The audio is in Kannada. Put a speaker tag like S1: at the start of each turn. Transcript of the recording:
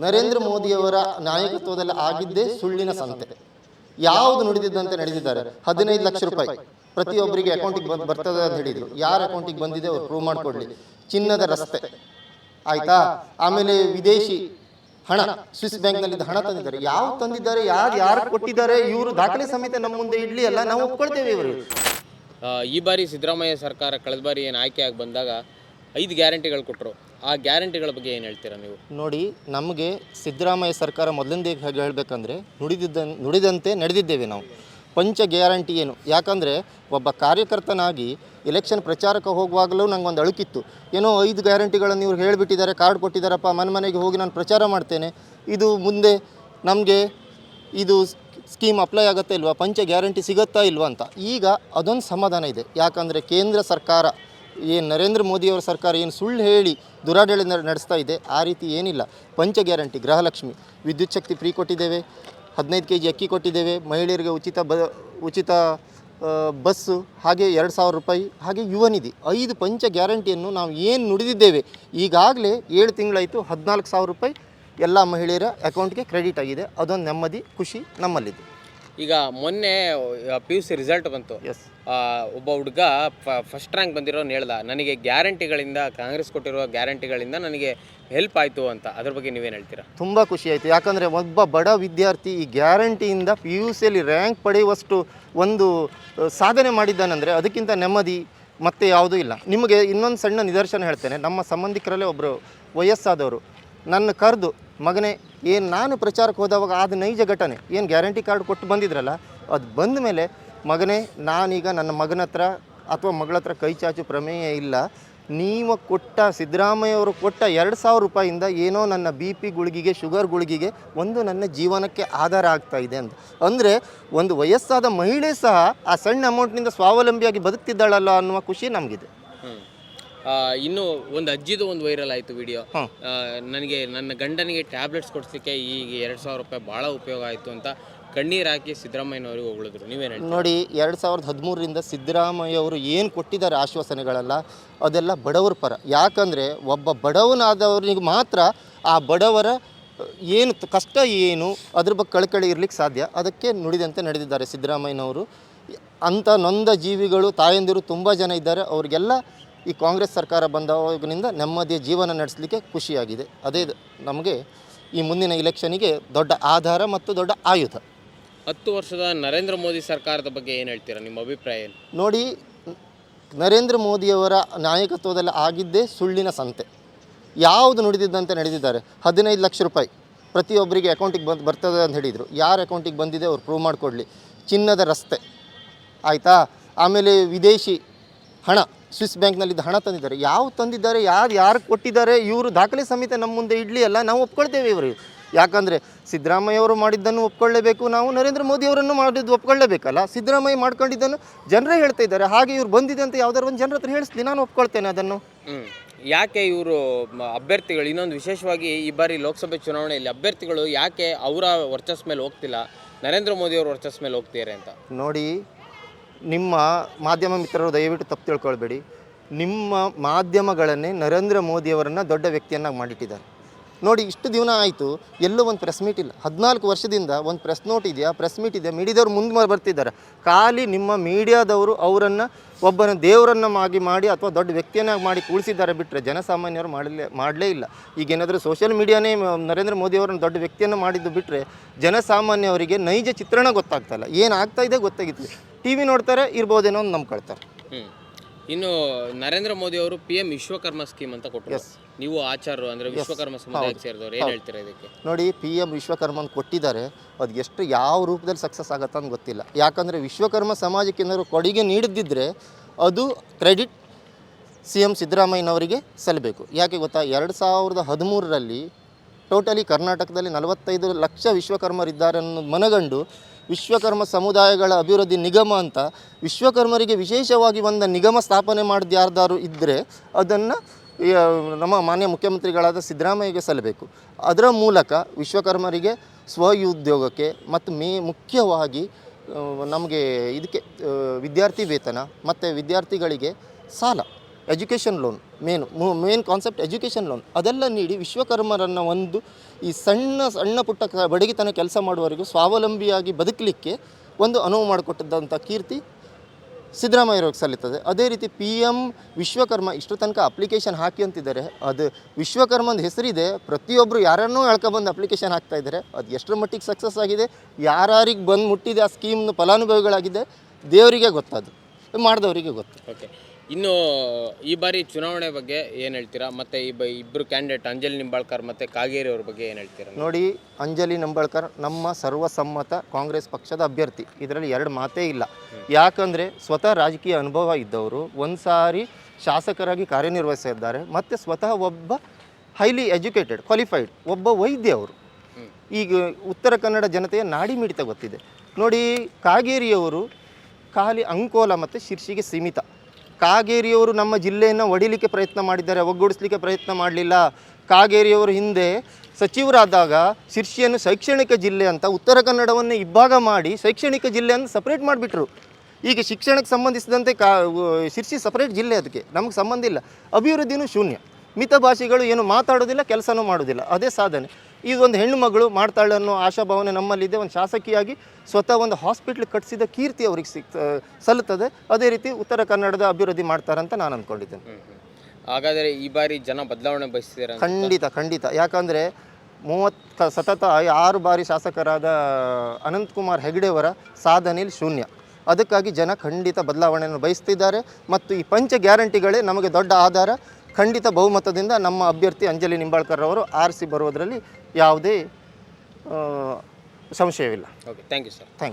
S1: ನರೇಂದ್ರ ಮೋದಿಯವರ ನಾಯಕತ್ವದಲ್ಲಿ ಆಗಿದ್ದೇ ಸುಳ್ಳಿನ ಸಂತೆ. ಯಾವುದು ನುಡಿದಿದ್ದಂತೆ ನಡೆದಿದ್ದಾರೆ? ಹದಿನೈದು ಲಕ್ಷ ರೂಪಾಯಿ. ಪ್ರತಿಯೊಬ್ಬರಿಗೆ ಅಕೌಂಟಿಗೆ ಬಂದು ಬರ್ತದೆ ಅಂತ ಹೇಳಿದ್ರು. ಯಾರ ಅಕೌಂಟಿಗೆ ಬಂದಿದೆ ಅವ್ರು ಪ್ರೂವ್ ಮಾಡಿಕೊಡ್ಲಿ. ಚಿನ್ನದ ರಸ್ತೆ. ಆಯ್ತಾ? ಆಮೇಲೆ ವಿದೇಶಿ ಹಣ. ಸ್ವಿಸ್ ಬ್ಯಾಂಕ್ನಲ್ಲಿದ್ದ ಹಣ ತಂದಿದ್ದಾರೆ. ಯಾವ ತಂದಿದ್ದಾರೆ? ಯಾರು ಯಾರು ಕೊಟ್ಟಿದ್ದಾರೆ? ಇವರು ದಾಖಲೆ ಸಮೇತ ನಮ್ಮ ಮುಂದೆ ಇಡ್ಲಿ ಅಲ್ಲ, ನಾವು ಒಪ್ಕೊಳ್ತೇವೆ ಇವರು.
S2: ಈ ಬಾರಿ ಸಿದ್ದರಾಮಯ್ಯ ಸರ್ಕಾರ ಕಳೆದ ಬಾರಿ ಏನು ಆಯ್ಕೆಯಾಗಿ ಬಂದಾಗ ಐದು ಗ್ಯಾರಂಟಿಗಳು ಕೊಟ್ಟರು ಆ ಗ್ಯಾರಂಟಿಗಳ ಬಗ್ಗೆ ಏನು ಹೇಳ್ತೀರಾ ನೀವು?
S1: ನೋಡಿ, ನಮಗೆ ಸಿದ್ದರಾಮಯ್ಯ ಸರ್ಕಾರ ಮೊದಲಿಂದ ಹೇಳಬೇಕಂದ್ರೆ, ನುಡಿದಿದ್ದ, ನುಡಿದಂತೆ ನಡೆದಿದ್ದೇವೆ ನಾವು. ಪಂಚ ಗ್ಯಾರಂಟಿ ಏನು? ಯಾಕಂದರೆ, ಒಬ್ಬ ಕಾರ್ಯಕರ್ತನಾಗಿ ಎಲೆಕ್ಷನ್ ಪ್ರಚಾರಕ್ಕೆ ಹೋಗುವಾಗಲೂ ಒಂದು ಅಳುಕಿತ್ತು. ಏನೋ ಐದು ಗ್ಯಾರಂಟಿಗಳನ್ನು ಇವ್ರು ಹೇಳಿಬಿಟ್ಟಿದ್ದಾರೆ, ಕಾರ್ಡ್ ಕೊಟ್ಟಿದ್ದಾರಪ್ಪ, ಮನೆ ಮನೆಗೆ ಹೋಗಿ ನಾನು ಪ್ರಚಾರ ಮಾಡ್ತೇನೆ. ಇದು ಮುಂದೆ ನಮಗೆ ಇದು ಸ್ಕೀಮ್ ಅಪ್ಲೈ ಆಗುತ್ತಾ ಇಲ್ವಾ? ಪಂಚ ಗ್ಯಾರಂಟಿ ಸಿಗುತ್ತಾ ಇಲ್ವಾ ಅಂತ. ಈಗ ಅದೊಂದು ಸಮಾಧಾನ ಇದೆ. ಯಾಕಂದರೆ ಕೇಂದ್ರ ಸರ್ಕಾರ ಏನು ನರೇಂದ್ರ ಮೋದಿಯವರ ಸರ್ಕಾರ ಏನು ಸುಳ್ಳು ಹೇಳಿ ದುರಾಡಳಿತ ನಡೆಸ್ತಾ ಇದೆ, ಆ ರೀತಿ ಏನಿಲ್ಲ. ಪಂಚ ಗ್ಯಾರಂಟಿ, ಗೃಹಲಕ್ಷ್ಮಿ. ವಿದ್ಯುತ್ ಶಕ್ತಿ ಫ್ರೀ ಕೊಟ್ಟಿದ್ದೇವೆ, ಹದಿನೈದು ಕೆ ಜಿ ಅಕ್ಕಿ ಕೊಟ್ಟಿದ್ದೇವೆ, ಮಹಿಳೆಯರಿಗೆ ಉಚಿತ ಬ, ಉಚಿತ ಬಸ್ಸು ಹಾಗೆ ಎರಡು ಸಾವಿರ ರೂಪಾಯಿ, ಹಾಗೆ ಯುವ ನಿಧಿ ಐದು ಪಂಚ ಗ್ಯಾರಂಟಿಯನ್ನು ನಾವು ಏನು ನುಡಿದಿದ್ದೇವೆ, ಈಗಾಗಲೇ ಏಳು ತಿಂಗಳಾಯಿತು, ಹದಿನಾಲ್ಕು ಸಾವಿರ ರೂಪಾಯಿ ಎಲ್ಲ ಮಹಿಳೆಯರ ಅಕೌಂಟ್ಗೆ ಕ್ರೆಡಿಟ್ ಆಗಿದೆ. ಅದೊಂದು ನೆಮ್ಮದಿ, ಖುಷಿ ನಮ್ಮಲ್ಲಿದೆ.
S2: ಈಗ ಮೊನ್ನೆ ಪಿ ಯು ಸಿ ರಿಸಲ್ಟ್ ಬಂತು.
S1: ಎಸ್
S2: ಒಬ್ಬ ಹುಡುಗ ಫಸ್ಟ್ ರ್ಯಾಂಕ್ ಬಂದಿರೋನು ಹೇಳ್ದ ನನಗೆ ಗ್ಯಾರಂಟಿಗಳಿಂದ ಕಾಂಗ್ರೆಸ್ ಕೊಟ್ಟಿರೋ ಗ್ಯಾರಂಟಿಗಳಿಂದ ನನಗೆ ಹೆಲ್ಪ್ ಆಯಿತು ಅಂತ. ಅದ್ರ ಬಗ್ಗೆ ನೀವೇನು ಹೇಳ್ತೀರಾ?
S1: ತುಂಬ ಖುಷಿ ಆಯಿತು. ಯಾಕಂದರೆ ಒಬ್ಬ ಬಡ ವಿದ್ಯಾರ್ಥಿ ಈ ಗ್ಯಾರಂಟಿಯಿಂದ ಪಿ ಯು ಸಿಯಲ್ಲಿ ರ್ಯಾಂಕ್ ಪಡೆಯುವಷ್ಟು ಒಂದು ಸಾಧನೆ ಮಾಡಿದ್ದಾನಂದರೆ ಅದಕ್ಕಿಂತ ನೆಮ್ಮದಿ ಮತ್ತೆ ಯಾವುದೂ ಇಲ್ಲ. ನಿಮಗೆ ಇನ್ನೊಂದು ಸಣ್ಣ ನಿದರ್ಶನ ಹೇಳ್ತೇನೆ. ನಮ್ಮ ಸಂಬಂಧಿಕರಲ್ಲೇ ಒಬ್ಬರು ವಯಸ್ಸಾದವರು. ನನ್ನ ಕರೆದು, ಮಗನೇ, ಏನು ನಾನು ಪ್ರಚಾರಕ್ಕೆ ಹೋದವಾಗ ಆದ ನೈಜ ಘಟನೆ, ಏನು ಗ್ಯಾರಂಟಿ ಕಾರ್ಡ್ ಕೊಟ್ಟು ಬಂದಿದ್ರಲ್ಲ, ಅದು ಬಂದ ಮೇಲೆ ಮಗನೇ, ನಾನೀಗ ನನ್ನ ಮಗನ ಹತ್ರ ಅಥವಾ ಮಗಳ ಹತ್ರ ಕೈ ಚಾಚು ಪ್ರಮೇಯ ಇಲ್ಲ. ನೀವು ಕೊಟ್ಟ, ಸಿದ್ದರಾಮಯ್ಯವರು ಕೊಟ್ಟ ಎರಡು ಸಾವಿರ ರೂಪಾಯಿಂದ ಏನೋ ನನ್ನ ಬಿ ಪಿ ಗುಳಿಗೆಗೆ ಶುಗರ್ ಗುಳಿಗೆಗೆ ಒಂದು ನನ್ನ ಜೀವನಕ್ಕೆ ಆಧಾರ ಆಗ್ತಾ ಇದೆ ಅಂತ ಅಂದರೆ ಒಂದು ವಯಸ್ಸಾದ ಮಹಿಳೆ ಸಹ ಆ ಸಣ್ಣ ಅಮೌಂಟ್ನಿಂದ ಸ್ವಾವಲಂಬಿಯಾಗಿ ಬದುಕ್ತಿದ್ದಾಳಲ್ಲ ಅನ್ನುವ ಖುಷಿ ನಮಗಿದೆ.
S2: ಇನ್ನು ಒಂದು ಅಜ್ಜಿದು ಒಂದು ವೈರಲ್ ಆಯಿತು ವಿಡಿಯೋ ನನಗೆ ನನ್ನ ಗಂಡನಿಗೆ ಟ್ಯಾಬ್ಲೆಟ್ಸ್ ಕೊಡಿಸ್ಲಿಕ್ಕೆ ಈಗ ಎರಡು ಸಾವಿರ ರೂಪಾಯಿ ಭಾಳ ಉಪಯೋಗ ಆಯಿತು ಅಂತ ಕಣ್ಣೀರು ಹಾಕಿ ಸಿದ್ದರಾಮಯ್ಯನವರಿಗೆ ಹೊಗಳಿದ್ರು. ನೀವೇನು ಹೇಳ್ತೀರಾ?
S1: ನೋಡಿ ಎರಡು ಸಾವಿರದ ಹದಿಮೂರರಿಂದ ಸಿದ್ದರಾಮಯ್ಯ ಅವರು ಏನು ಕೊಟ್ಟಿದ್ದಾರೆ ಆಶ್ವಾಸನೆಗಳೆಲ್ಲ ಅದೆಲ್ಲ ಬಡವರ ಪರ. ಯಾಕಂದರೆ ಒಬ್ಬ ಬಡವನಾದವರಿಗೆ ಮಾತ್ರ ಆ ಬಡವರ ಏನು ಕಷ್ಟ ಏನು ಅದ್ರ ಬಗ್ಗೆ ಕಳಕಳಿ ಇರ್ಲಿಕ್ಕೆ ಸಾಧ್ಯ. ಅದಕ್ಕೆ ನುಡಿದಂತೆ ನಡೆದಿದ್ದಾರೆ ಸಿದ್ದರಾಮಯ್ಯನವರು. ಅಂಥ ನೊಂದ ಜೀವಿಗಳು ತಾಯಂದಿರು ತುಂಬ ಜನ ಇದ್ದಾರೆ. ಅವ್ರಿಗೆಲ್ಲ ಈ ಕಾಂಗ್ರೆಸ್ ಸರ್ಕಾರ ಬಂದವಾಗಿನಿಂದ ನೆಮ್ಮದಿಯ ಜೀವನ ನಡೆಸಲಿಕ್ಕೆ ಖುಷಿಯಾಗಿದೆ. ಅದೇ ನಮಗೆ ಈ ಮುಂದಿನ ಇಲೆಕ್ಷನಿಗೆ ದೊಡ್ಡ ಆಧಾರ ಮತ್ತು ದೊಡ್ಡ ಆಯುಧ.
S2: ಹತ್ತು ವರ್ಷದ ನರೇಂದ್ರ ಮೋದಿ ಸರ್ಕಾರದ ಬಗ್ಗೆ ಏನು ಹೇಳ್ತೀರಾ ನಿಮ್ಮ ಅಭಿಪ್ರಾಯ ಏನು
S1: ನೋಡಿ ನರೇಂದ್ರ ಮೋದಿಯವರ ನಾಯಕತ್ವದಲ್ಲಿ ಆಗಿದ್ದೇ ಸುಳ್ಳಿನ ಸಂತೆ. ಯಾವುದು ನುಡಿದಿದ್ದಂತೆ ನಡೆದಿದ್ದಾರೆ? ಹದಿನೈದು ಲಕ್ಷ ರೂಪಾಯಿ ಪ್ರತಿಯೊಬ್ಬರಿಗೆ ಅಕೌಂಟಿಗೆ ಬಂದು ಬರ್ತದೆ ಅಂತ ಹೇಳಿದರು. ಯಾರ ಅಕೌಂಟಿಗೆ ಬಂದಿದೆ ಅವ್ರು ಪ್ರೂವ್ ಮಾಡಿಕೊಡ್ಲಿ. ಚಿನ್ನದ ರಸ್ತೆ. ಆಯಿತಾ? ಆಮೇಲೆ ವಿದೇಶಿ ಹಣ. ಸ್ವಿಸ್ ಬ್ಯಾಂಕ್ನಲ್ಲಿ ಹಣ ತಂದಿದ್ದಾರೆ. ಯಾವ ತಂದಿದ್ದಾರೆ ಯಾರು ಯಾರು ಕೊಟ್ಟಿದ್ದಾರೆ ಇವರು ದಾಖಲೆ ಸಮೇತ ನಮ್ಮ ಮುಂದೆ ಇಡ್ಲಿ ಅಲ್ಲ ನಾವು ಒಪ್ಕೊಳ್ತೇವೆ ಇವರು. ಯಾಕಂದರೆ ಸಿದ್ದರಾಮಯ್ಯವರು ಮಾಡಿದ್ದನ್ನು ಒಪ್ಕೊಳ್ಳೇಬೇಕು ನಾವು ನರೇಂದ್ರ ಮೋದಿಯವರನ್ನು ಮಾಡಿದ್ದು ಒಪ್ಕೊಳ್ಳೇಬೇಕಲ್ಲ. ಸಿದ್ದರಾಮಯ್ಯ ಮಾಡ್ಕೊಂಡಿದ್ದನ್ನು ಜನರೇ ಹೇಳ್ತಾ ಇದ್ದಾರೆ. ಹಾಗೆ ಇವ್ರು ಬಂದಿದೆ ಅಂತ ಯಾವ್ದಾರು ಒಂದು ಜನರ ಹತ್ರ ಹೇಳಿಸ್ಲಿ ನಾನು ಒಪ್ಕೊಳ್ತೇನೆ ಅದನ್ನು.
S2: ಯಾಕೆ ಇವರು ಅಭ್ಯರ್ಥಿಗಳು ಇನ್ನೊಂದು ವಿಶೇಷವಾಗಿ ಈ ಬಾರಿ ಲೋಕಸಭೆ ಚುನಾವಣೆಯಲ್ಲಿ ಅಭ್ಯರ್ಥಿಗಳು ಯಾಕೆ ಅವರ ವರ್ಚಸ್ ಮೇಲೆ ಹೋಗ್ತಿಲ್ಲ ನರೇಂದ್ರ ಮೋದಿ ಅವ್ರ ವರ್ಚಸ್ ಮೇಲೆ ಹೋಗ್ತಿದ್ದಾರೆ ಅಂತ?
S1: ನೋಡಿ ನಿಮ್ಮ ಮಾಧ್ಯಮ ಮಿತ್ರರು ದಯವಿಟ್ಟು ತಪ್ಪು ತಿಳ್ಕೊಳ್ಬೇಡಿ. ನಿಮ್ಮ ಮಾಧ್ಯಮಗಳನ್ನೇ ನರೇಂದ್ರ ಮೋದಿಯವರನ್ನು ದೊಡ್ಡ ವ್ಯಕ್ತಿಯನ್ನಾಗಿ ಮಾಡಿಟ್ಟಿದ್ದಾರೆ. ನೋಡಿ, ಇಷ್ಟು ದಿನ ಆಯಿತು, ಎಲ್ಲೂ ಒಂದು ಪ್ರೆಸ್ ಮೀಟ್ ಇಲ್ಲ. ಹದಿನಾಲ್ಕು ವರ್ಷದಿಂದ ಒಂದು ಪ್ರೆಸ್ ನೋಟ್ ಇದೆಯಾ ಪ್ರೆಸ್ ಮೀಟ್ ಇದೆಯಾ ಮೀಡಿಯಾದವ್ರು ಮುಂದೆ ಬರ್ತಿದ್ದಾರೆ. ಖಾಲಿ ನಿಮ್ಮ ಮೀಡಿಯಾದವರು ಅವರನ್ನು, ಒಬ್ಬನ ದೇವರನ್ನಾಗಿ ಮಾಡಿ ಅಥವಾ ದೊಡ್ಡ ವ್ಯಕ್ತಿಯನ್ನಾಗಿ ಮಾಡಿ ಕೂಳಿಸಿದ್ದಾರೆ ಬಿಟ್ಟರೆ ಜನಸಾಮಾನ್ಯರು ಮಾಡಲೇ ಮಾಡಲೇ ಇಲ್ಲ. ಈಗ ಏನಾದರೂ ಸೋಷಿಯಲ್ ಮೀಡಿಯಾನೇ ನರೇಂದ್ರ ಮೋದಿಯವರನ್ನು ದೊಡ್ಡ ವ್ಯಕ್ತಿಯನ್ನು ಮಾಡಿದ್ದು ಬಿಟ್ಟರೆ ಜನಸಾಮಾನ್ಯವರಿಗೆ ನೈಜ ಚಿತ್ರಣ ಗೊತ್ತಾಗ್ತಾಯಿಲ್ಲ ಏನಾಗ್ತಾ ಇದೆ ಗೊತ್ತಾಗಿತ್ತು. ಟಿ ವಿ ನೋಡ್ತಾರೆ ಇರ್ಬೋದೇನೋ ಅಂತ ನಂಬ್ಕೊಳ್ತಾರೆ.
S2: ಹ್ಮ್. ಇನ್ನು ನರೇಂದ್ರ ಮೋದಿ ಅವರು ಪಿ ಎಂ ವಿಶ್ವಕರ್ಮ ಸ್ಕೀಮ್ ಅಂತ ಕೊಟ್ಟರು ನೀವು ಆಚಾರರು ಅಂದ್ರೆ ವಿಶ್ವಕರ್ಮ ಸಮುದಾಯಕ್ಕೆ ಸೇರಿದವರು ಏನು ಹೇಳ್ತೀರಾ ಇದಕ್ಕೆ?
S1: ನೋಡಿ ಪಿ ಎಂ ವಿಶ್ವಕರ್ಮನ್ ಕೊಟ್ಟಿದ್ದಾರೆ. ಅದು ಎಷ್ಟು ಯಾವ ರೂಪದಲ್ಲಿ ಸಕ್ಸಸ್ ಆಗತ್ತೆ ಅಂತ ಗೊತ್ತಿಲ್ಲ. ಯಾಕಂದರೆ ವಿಶ್ವಕರ್ಮ ಸಮಾಜಕ್ಕೆ ಏನಾದ್ರು ಕೊಡುಗೆ ನೀಡದಿದ್ದರೆ ಅದು ಕ್ರೆಡಿಟ್ ಸಿ ಎಂ ಸಿದ್ದರಾಮಯ್ಯನವರಿಗೆ ಸಲ್ಲಬೇಕು ಯಾಕೆ ಗೊತ್ತಾ? ಎರಡು ಸಾವಿರದ ಹದಿಮೂರರಲ್ಲಿ ಟೋಟಲಿ ಕರ್ನಾಟಕದಲ್ಲಿ ನಲವತ್ತೈದು ಲಕ್ಷ ವಿಶ್ವಕರ್ಮರಿದ್ದಾರೆ ಅನ್ನೋದು ಮನಗಂಡು ವಿಶ್ವಕರ್ಮ ಸಮುದಾಯಗಳ ಅಭಿವೃದ್ಧಿ ನಿಗಮ ಅಂತ ವಿಶ್ವಕರ್ಮರಿಗೆ ವಿಶೇಷವಾಗಿ ಒಂದು ನಿಗಮ ಸ್ಥಾಪನೆ ಮಾಡಿದ ಯಾರ್ದಾರು ಇದ್ದರೆ ಅದನ್ನು ನಮ್ಮ ಮಾನ್ಯ ಮುಖ್ಯಮಂತ್ರಿಗಳಾದ ಸಿದ್ದರಾಮಯ್ಯಗೆ ಸಲ್ಲಬೇಕು ಅದರ ಮೂಲಕ ವಿಶ್ವಕರ್ಮರಿಗೆ ಸ್ವಉದ್ಯೋಗಕ್ಕೆ ಮತ್ತು ಮೇ, ಮುಖ್ಯವಾಗಿ ನಮಗೆ ಇದಕ್ಕೆ ವಿದ್ಯಾರ್ಥಿ ವೇತನ, ಮತ್ತು ವಿದ್ಯಾರ್ಥಿಗಳಿಗೆ ಸಾಲ. Education loan main main concept education loan. ಅದೆಲ್ಲ ನೀಡಿ ವಿಶ್ವಕರ್ಮರನ್ನು ಒಂದು ಈ ಸಣ್ಣ ಸಣ್ಣ ಪುಟ್ಟ ಬಡಗಿತನ ಕೆಲಸ ಮಾಡುವವರೆಗೂ ಸ್ವಾವಲಂಬಿಯಾಗಿ ಬದುಕಲಿಕ್ಕೆ ಒಂದು ಅನುವು ಮಾಡಿಕೊಟ್ಟಿದ್ದಂಥ ಕೀರ್ತಿ ಸಿದ್ದರಾಮಯ್ಯವ್ರಿಗೆ ಸಲ್ಲುತ್ತದೆ ಅದೇ ರೀತಿ ಪಿ ಎಂ ವಿಶ್ವಕರ್ಮ ಇಷ್ಟು ತನಕ ಅಪ್ಲಿಕೇಶನ್ ಹಾಕಿ ಅಂತಿದ್ದಾರೆ. ಅದು ವಿಶ್ವಕರ್ಮಂದು ಹೆಸರಿದೆ. ಪ್ರತಿಯೊಬ್ಬರು ಯಾರನ್ನೂ ಎಳ್ಕೊಬಂದು ಅಪ್ಲಿಕೇಶನ್ ಹಾಕ್ತಾ ಇದ್ದಾರೆ. ಅದು ಎಷ್ಟರ ಮಟ್ಟಿಗೆ ಸಕ್ಸಸ್ ಆಗಿದೆ? ಯಾರ್ಯಾರಿಗೆ ಬಂದು ಮುಟ್ಟಿದೆ ಆ ಸ್ಕೀಮ್ನ ಫಲಾನುಭವಿಗಳಾಗಿದೆ ದೇವರಿಗೆ ಗೊತ್ತದು ಮಾಡಿದವರಿಗೆ ಗೊತ್ತು.
S2: ಓಕೆ ಇನ್ನು ಈ ಬಾರಿ ಚುನಾವಣೆ ಬಗ್ಗೆ ಏನು ಹೇಳ್ತೀರಾ? ಮತ್ತು ಈ ಬ ಇಬ್ಬರು ಕ್ಯಾಂಡಿಡೇಟ್ ಅಂಜಲಿ ನಿಂಬಾಳ್ಕರ್ ಮತ್ತು ಕಾಗೇರಿ ಅವ್ರ ಬಗ್ಗೆ ಏನು ಹೇಳ್ತೀರಾ?
S1: ನೋಡಿ, ಅಂಜಲಿ ನಂಬಳ್ಕರ್ ನಮ್ಮ ಸರ್ವಸಮ್ಮತ ಕಾಂಗ್ರೆಸ್ ಪಕ್ಷದ ಅಭ್ಯರ್ಥಿ. ಇದರಲ್ಲಿ ಎರಡು ಮಾತೇ ಇಲ್ಲ. ಯಾಕಂದರೆ ಸ್ವತಃ ರಾಜಕೀಯ ಅನುಭವ ಇದ್ದವರು ಒಂದು ಸಾರಿ ಶಾಸಕರಾಗಿ ಕಾರ್ಯನಿರ್ವಹಿಸಿದ್ದಾರೆ. ಮತ್ತು ಸ್ವತಃ ಒಬ್ಬ ಹೈಲಿ ಎಜುಕೇಟೆಡ್ ಕ್ವಾಲಿಫೈಡ್ ಒಬ್ಬ ವೈದ್ಯ ಅವರು. ಈಗ ಉತ್ತರ ಕನ್ನಡ ಜನತೆಯ ನಾಡಿ ಮಿಡಿತ ಗೊತ್ತಿದೆ. ನೋಡಿ, ಕಾಗೇರಿಯವರು ಖಾಲಿ ಅಂಕೋಲ ಮತ್ತು ಶಿರ್ಷಿಗೆ ಸೀಮಿತ. ಕಾಗೇರಿಯವರು ನಮ್ಮ ಜಿಲ್ಲೆಯನ್ನು ಒಡಿಲಿಕ್ಕೆ ಪ್ರಯತ್ನ ಮಾಡಿದ್ದಾರೆ, ಒಗ್ಗೂಡಿಸ್ಲಿಕ್ಕೆ ಪ್ರಯತ್ನ ಮಾಡಲಿಲ್ಲ. ಕಾಗೇರಿಯವರು ಹಿಂದೆ ಸಚಿವರಾದಾಗ ಶಿರ್ಷಿಯನ್ನು ಶೈಕ್ಷಣಿಕ ಜಿಲ್ಲೆ ಅಂತ ಉತ್ತರ ಕನ್ನಡವನ್ನು ಇಬ್ಬಾಗ ಮಾಡಿ ಶೈಕ್ಷಣಿಕ ಜಿಲ್ಲೆಯನ್ನು ಸಪ್ರೇಟ್ ಮಾಡಿಬಿಟ್ರು. ಈಗ ಶಿಕ್ಷಣಕ್ಕೆ ಸಂಬಂಧಿಸಿದಂತೆ ಕಾ ಶಿರ್ಷಿ ಸಪ್ರೇಟ್ ಜಿಲ್ಲೆ ಅದಕ್ಕೆ, ನಮಗೆ ಸಂಬಂಧ ಇಲ್ಲ. ಅಭಿವೃದ್ಧಿನೂ ಶೂನ್ಯ. ಮಿತ ಭಾಷೆಗಳು ಏನು ಮಾತಾಡೋದಿಲ್ಲ, ಕೆಲಸನೂ ಮಾಡೋದಿಲ್ಲ. ಅದೇ ಸಾಧನೆ. ಒಂದು ಹೆಣ್ಣು ಮಗಳು ಮಾಡ್ತಾಳೆ ಅನ್ನೋ ಆಶಾಭಾವನೆ ನಮ್ಮಲ್ಲಿದೆ. ಒಂದು ಶಾಸಕಿಯಾಗಿ ಸ್ವತಃ ಒಂದು ಹಾಸ್ಪಿಟ್ಲ್ ಕಟ್ಟಿಸಿದ ಕೀರ್ತಿ ಅವ್ರಿಗೆ ಸಿಕ್ ಸಲ್ಲುತ್ತದೆ. ಅದೇ ರೀತಿ ಉತ್ತರ ಕನ್ನಡದ ಅಭಿವೃದ್ಧಿ ಮಾಡ್ತಾರಂತ ನಾನು ಅಂದ್ಕೊಂಡಿದ್ದೇನೆ
S2: ಹಾಗಾದರೆ ಈ ಬಾರಿ ಜನ ಬದಲಾವಣೆ ಬಯಸ್ತಿದ್ದಾರೆ
S1: ಖಂಡಿತ ಖಂಡಿತ. ಯಾಕಂದರೆ ಮೂವತ್ತು ಸತತ ಆರು ಬಾರಿ ಶಾಸಕರಾದ ಅನಂತಕುಮಾರ್ ಹೆಗಡೆಯವರ ಸಾಧನೆಯಲ್ಲಿ ಶೂನ್ಯ. ಅದಕ್ಕಾಗಿ ಜನ ಖಂಡಿತ ಬದಲಾವಣೆಯನ್ನು ಬಯಸ್ತಿದ್ದಾರೆ. ಮತ್ತು ಈ ಪಂಚ ಗ್ಯಾರಂಟಿಗಳೇ ನಮಗೆ ದೊಡ್ಡ ಆಧಾರ. ಖಂಡಿತ ಬಹುಮತದಿಂದ ನಮ್ಮ ಅಭ್ಯರ್ಥಿ ಅಂಜಲಿ ನಿಂಬಾಳ್ಕರ್ ಅವರು ಆರಿಸಿ ಬರುವುದರಲ್ಲಿ ಯಾವುದೇ ಸಂಶಯವಿಲ್ಲ.
S2: Okay thank you sir
S1: thank you